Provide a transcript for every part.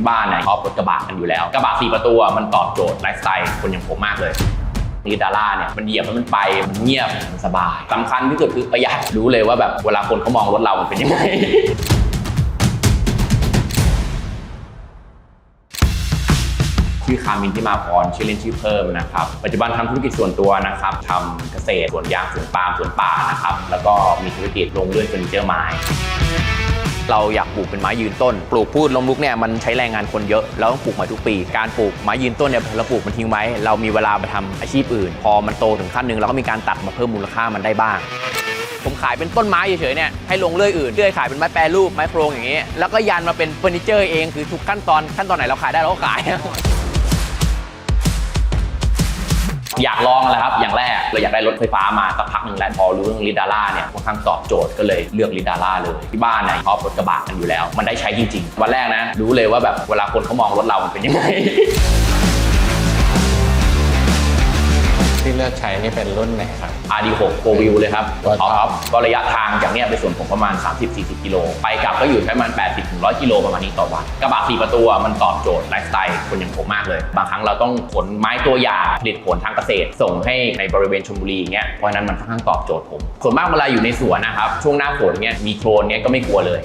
ที่บ้านเนี่ยชอบรถกระบะกันอยู่แล้ว กระบะสี่ประตูมันตอบโจทย์ไลฟ์สไตล์คนอย่างผมมากเลยนิดาร่าเนี่ยมันเหยียบแล้วมันไปมันเงียบมันสบายสำคัญที่สุดคือประหยัดรู้เลยว่าแบบเวลาคนเขามองรถเรามันเป็นยังไงชื่อคามินที่มาพรชื่อเล่นชื่อเพิ่มนะครับ ปัจจุบันทำธุรกิจส่วนตัวนะครับทำเกษตรสวนยางสวนปาล์มสวนป่านะครับ แล้วก็มีธุรกิจโรงเรื่อนเฟอร์นิเจอร์ไม้ เราอยากปลูกเป็นไม้ยืนต้น ปลูกพืชล้มลุกเนี่ยมันใช้แรงงานคนเยอะเราต้องปลูกใหม่ทุกปี การปลูกไม้ยืนต้นเนี่ยเราปลูกมันทิ้งไว้ เรามีเวลาไปทำอาชีพอื่น พอมันโตถึงขั้นหนึ่งเราก็มีการตัดมาเพิ่มมูลค่ามันได้บ้าง ผมขายเป็นต้นไม้เฉยๆเนี่ยให้ลงเลื่อยอื่นเลื่อยขายเป็นไม้แปรรูปไม้โครงอย่างนี้ แล้วก็ยันมาเป็นเฟอร์นิเจอร์เองคือทุกขั้นตอนขั้นตอนไหนเราขายได้เราก็ขาย อยากลองแหละครับ อย่างแรกเราอยากได้รถไฟฟ้ามาสักพักหนึ่งแล้วพอรู้เรื่องลิดาร่าเนี่ยค่อนข้างตอบโจทย์ก็เลยเลือกลิดาร่าเลยที่บ้านเนี่ยชอบรถกระบะกันอยู่แล้ว มันได้ใช้จริงๆวันแรกนะ รู้เลยว่าแบบเวลาคนเขามองรถเรามันเป็นยังไง ที่เลือกใช้นี่เป็นรุ่นไหนครับ RD6 4 Wheel เลยครับตัวท็อปท็อปก็ระยะทางจากเนี้ยไปส่วนผมประมาณ 30-40 กิโล ไปกลับก็อยู่ประมาณ 80-100 กิโลประมาณนี้ต่อวัน กระบะ4ประตูอะมันตอบโจทย์ไลฟ์สไตล์คนอย่างผมมากเลย บางครั้งเราต้องขนไม้ตัวอย่างผลิตผลทางเกษตร ส่งให้ในบริเวณชลบุรีอย่างเงี้ยเพราะฉะนั้นมันค่อนข้างตอบโจทย์ผมส่วนมากเวลาอยู่ในสวนนะครับช่วงหน้าฝนเงี้ยมีโคลนเงี้ยก็ไม่กลัวเลย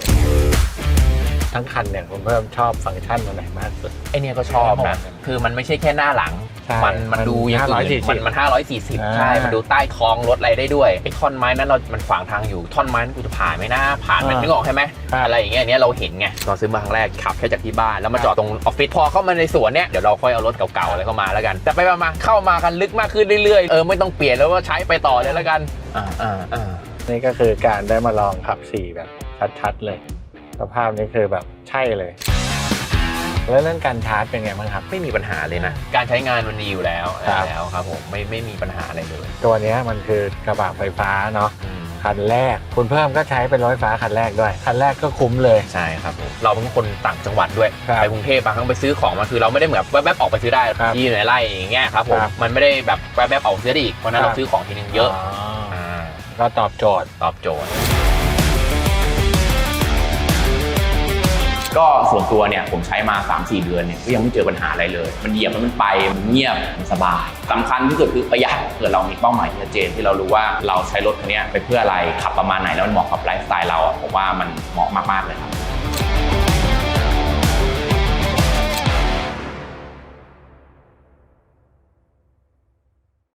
ทั้งคันเนี่ยผมเพิ่มชอบฟังก์ชันตัวไหนมากสุด ไอเนี้ยก็ชอบนะ คือมันไม่ใช่แค่หน้าหลัง ใช่มันมันดูอย่างอื่น540มันมัน 540 ใช่ อ่ามัมันดูใต้ท้องรถอะไรได้ด้วยไอ้ท่อนไม้นั้นเรา มันขวางทางอยู่ ท่อนไม้นั้นกูจะผ่านไหมนะผ่านมันอ่านึกออกใช่ไหมครับ อะไรอย่างเงี้ยอันเนี้ยเราเห็นไงตอนซื้อมาครั้งแรกขับแค่จากที่บ้านแล้วมาจอดตรงออฟฟิศพอเข้ามาในสวนเนี้ยเดี๋ยวเราค่อยเอารถเก่าๆอะไรเข้ามาแล้วกัน แต่ไปมาๆเข้ามากันลึกมากขึ้นเรื่อยๆเออไม่ต้องเปลี่ยนแล้วว่าใช้ไปต่อเลยแล้วกันอ่าอ่าอ่า นี่ก็คือการได้มาลองขับสี่แบบชัดๆเลย สภาพนี้คือแบบใช่เลย แล้วเรื่องการชาร์จเป็นไงบ้างครับ ไม่มีปัญหาเลยนะ การใช้งานมันดีอยู่แล้วครับ แล้วครับผมไม่ไม่มีปัญหาอะไรเลยตัวเนี้ยมันคือกระบะไฟฟ้าเนาะอืมคันแรก คุณเพิ่มก็ใช้เป็นรถไฟฟ้าคันแรกด้วย คันแรกก็คุ้มเลย ใช่ครับผมเราเป็นคนต่างจังหวัดด้วยครับไปกรุงเทพบางครั้งไปซื้อของมาคือเราไม่ได้เหมือนแวบๆออกไปซื้อได้ครับที่อยู่ในไร่อย่างเงี้ยครับผมครับมันไม่ได้แบบแวบๆออกซื้อได้อีกเพราะฉะนั้นครับ เราซื้อของทีนึงเยอะาาก็ตอบโจทย์ ตอบโจทย์ ก็ส่วนตัวเนี่ยผมใช้มา 3-4 เดือนเนี่ยก็ยังไม่เจอปัญหาอะไรเลย มันเหยียบแล้วมันไปมันเงียบมันสบายสำคัญที่สุดคือประหยัดเกิดเรามีเป้าหมายที่ชัดเจนที่เรารู้ว่าเราใช้รถคันนี้ไปเพื่ออะไรขับประมาณไหนแล้วมันเหมาะกับไลฟ์สไตล์เราอะผมว่ามันเหมาะมากๆเลยครับ